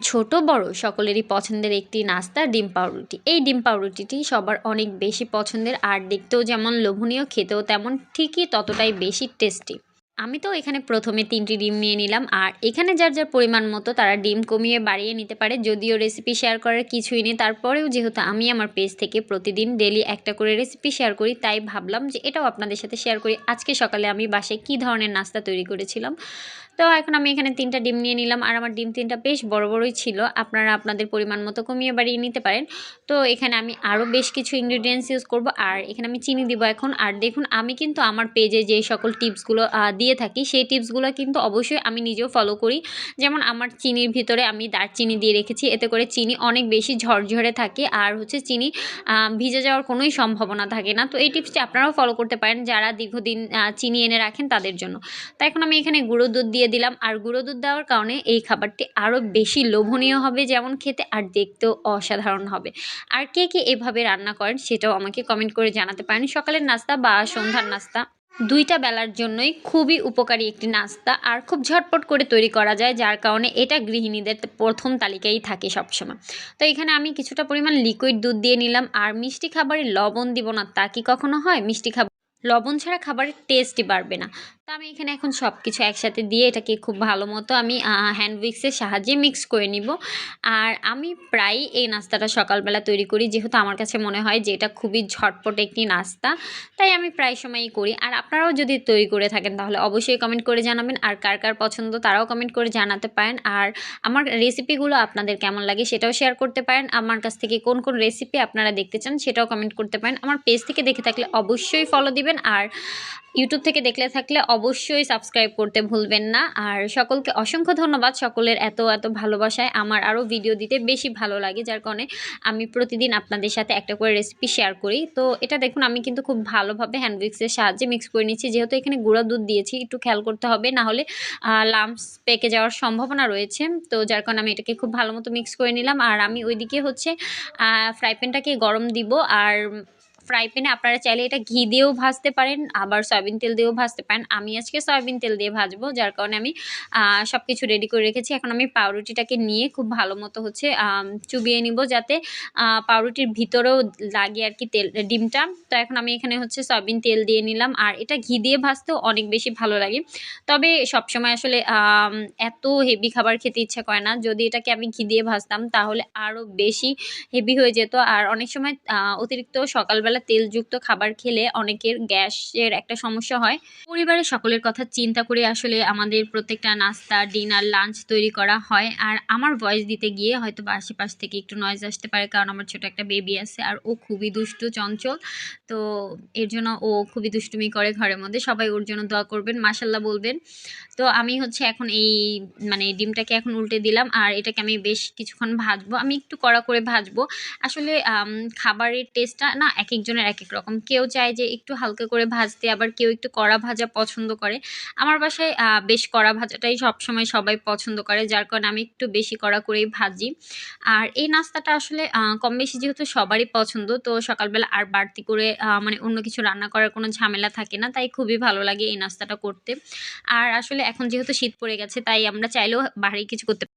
ছোট, বড়, সকলেরই পছন্দের একটি নাস্তা, ডিম পাউরুটি। এই ডিম পাউরুটিটি সবার অনেক বেশি পছন্দের, আর দেখতেও যেমন লোভনীয়, খেতেও তেমন ঠিকই ততটাই বেশি টেস্টি আমি তো এখানে প্রথমে তিনটি ডিম নিয়ে নিলাম, আর এখানে যার যার পরিমাণ মতো তারা ডিম কমিয়ে বাড়িয়ে নিতে পারে। যদিও রেসিপি শেয়ার করার কিছুই নেই, তারপরেও যেহেতু আমি আমার পেজ থেকে প্রতিদিন ডেলি একটা করে রেসিপি শেয়ার করি, তাই ভাবলাম যে এটাও আপনাদের সাথে শেয়ার করি। আজকে সকালে আমি বাসায় কী ধরনের নাস্তা তৈরি করেছিলাম। তো এখন আমি এখানে তিনটা ডিম নিয়ে নিলাম, আর আমার ডিম তিনটা বেশ বড় বড়ই ছিল, আপনারা আপনাদের পরিমাণ মতো কমিয়ে বাড়িয়ে নিতে পারেন। তো এখানে আমি আরও বেশ কিছু ইনগ্রিডিয়েন্টস ইউজ করব, আর এখানে আমি চিনি দিব এখন। আর দেখুন, আমি কিন্তু আমার পেজে যে সকল টিপসগুলো দিয়ে থাকি, সেই টিপসগুলো কিন্তু অবশ্যই আমি নিজেও ফলো করি। যেমন আমার চিনির ভিতরে আমি দারচিনি দিয়ে রেখেছি, এতে করে চিনি অনেক বেশি ঝরঝরে থাকে আর হচ্ছে চিনি ভিজে যাওয়ার কোনোই সম্ভাবনা থাকে না। তো এই টিপসটি আপনারাও ফলো করতে পারেন যারা দীর্ঘদিন চিনি এনে রাখেন তাদের জন্য। তো এখন আমি এখানে গুঁড়ো দুধ দিয়ে দিলাম আর গুঁড়ো দুধ দেওয়ার কারণে এই খাবারটি আরও বেশি লোভনীয় হবে যেমন খেতে আর দেখতেও অসাধারণ হবে। আর কে কে এভাবে রান্না করেন সেটাও আমাকে কমেন্ট করে জানাতে পারেন। সকালের নাস্তা বা সন্ধ্যার নাস্তা। দুইটা বেলার জন্যই খুবই উপকারী একটি নাস্তা আর খুব ঝটপট করে তৈরি করা যায়, যার কারণে এটা গৃহিণীদের প্রথম তালিকায় থাকে সবসময়। তো এখানে আমি কিছুটা পরিমাণ লিকুইড দুধ দিয়ে নিলাম আর মিষ্টি খাবারে লবণ দিব না, তা কি কখনো হয়? মিষ্টি খাবার লবণ ছাড়া খাবারের টেস্টই বাড়বে না। তো আমি এখানে এখন সব কিছু একসাথে দিয়ে এটাকে খুব ভালো মতো আমি হ্যান্ড উইক্সের সাহায্যে মিক্স করে নিব। আর আমি প্রায় এই নাস্তাটা সকালবেলা তৈরি করি, যেহেতু আমার কাছে মনে হয় যে এটা খুবই ঝটপট একটি নাস্তা, তাই আমি প্রায় সময়ই করি। আর আপনারাও যদি তৈরি করে থাকেন, তাহলে অবশ্যই কমেন্ট করে জানাবেন। আর কার কার পছন্দ তারাও কমেন্ট করে জানাতে পারেন। আর আমার রেসিপিগুলো আপনাদের কেমন লাগে সেটাও শেয়ার করতে পারেন। আমার কাছ থেকে কোন কোন রেসিপি আপনারা দেখতে চান সেটাও কমেন্ট করতে পারেন। আমার পেজ থেকে দেখে থাকলে অবশ্যই ফলো দিবেন। আর ইউটিউব থেকে দেখলে থাকলে অবশ্যই সাবস্ক্রাইব করতে ভুলবেন না। আর সকলকে অসংখ্য ধন্যবাদ সকলের এত এত ভালোবাসায় আমার আরও ভিডিও দিতে বেশি ভালো লাগে, যার কারণে আমি প্রতিদিন আপনাদের সাথে একটা করে রেসিপি শেয়ার করি। তো এটা দেখুন, আমি কিন্তু খুব ভালোভাবে হ্যান্ড উইক্সের সাহায্যে মিক্স করে নিচ্ছি। যেহেতু এখানে গুঁড়া দুধ দিয়েছি, একটু খেয়াল করতে হবে, না হলে লাম্পস পেকে যাওয়ার সম্ভাবনা রয়েছে। তো যার কারণে আমি এটাকে খুব ভালো মতো মিক্স করে নিলাম। আর আমি ওইদিকে হচ্ছে ফ্রাই প্যানটাকে গরম দিব। আর ফ্রাই প্যানে আপনারা চাইলে এটা ঘি দিয়েও ভাজতে পারেন, আবার সয়াবিন তেল দিয়েও ভাজতে পারেন। আমি আজকে সয়াবিন তেল দিয়ে ভাজবো, যার কারণে আমি সব কিছু রেডি করে রেখেছি। এখন আমি পাউরুটিটাকে নিয়ে খুব ভালো মতো হচ্ছে চুবিয়ে নিব যাতে পাউরুটির ভিতরেও লাগে আর কি তেল, ডিমটা। তো এখন আমি এখানে হচ্ছে সয়াবিন তেল দিয়ে নিলাম, আর এটা ঘি দিয়ে ভাজতেও অনেক বেশি ভালো লাগে। তবে সবসময় আসলে এত হেভি খাবার খেতে ইচ্ছা করে না। যদি এটাকে আমি ঘি দিয়ে ভাজতাম, তাহলে আরও বেশি হেভি হয়ে যেত। আর অনেক সময় অতিরিক্ত সকালবেলা তেলযুক্ত খাবার খেলে অনেকের গ্যাসের একটা সমস্যা হয়। পরিবারের সকলের কথা চিন্তা করে আসলে আমাদের প্রত্যেকটা নাস্তা, ডিনার, লাঞ্চ তৈরি করা হয়। আর আমার ভয়েস দিতে গিয়ে হয়তো বা আশেপাশ থেকে একটু নয়েজ আসতে পারে কারণ আমার ছোট একটা বেবি আছে আর ও খুবই দুষ্টু, চঞ্চল। তো এর জন্য ও খুবই দুষ্টুমি করে ঘরের মধ্যে। সবাই ওর জন্য দোয়া করবেন মাসাল্লাহ বলবেন। তো আমি হচ্ছে এখন এই মানে ডিমটাকে এখন উল্টে দিলাম আর এটাকে আমি বেশ কিছুক্ষণ ভাজবো। আমি একটু কড়া করে ভাজবো। আসলে খাবারের টেস্টটা না এক একজনের এক এক রকম। কেউ চায় যে একটু হালকা করে ভাজতে, আবার কেউ একটু কড়া ভাজা পছন্দ করে। আমার বাসায় বেশ কড়া ভাজাটাই সবসময় সবাই পছন্দ করে, যার কারণে আমি একটু বেশি কড়া করেই ভাজি। আর এই নাস্তাটা আসলে কম বেশি যেহেতু সবারই পছন্দ, তো সকালবেলা আর বাড়তি করে মানে অন্য কিছু রান্না করার কোনো ঝামেলা থাকে না, তাই খুবই ভালো লাগে এই নাস্তাটা করতে। আর আসলে এখন যেহেতু শীত পড়ে গেছে, তাই আমরা চাইলেও বাড়ি কিছু করতে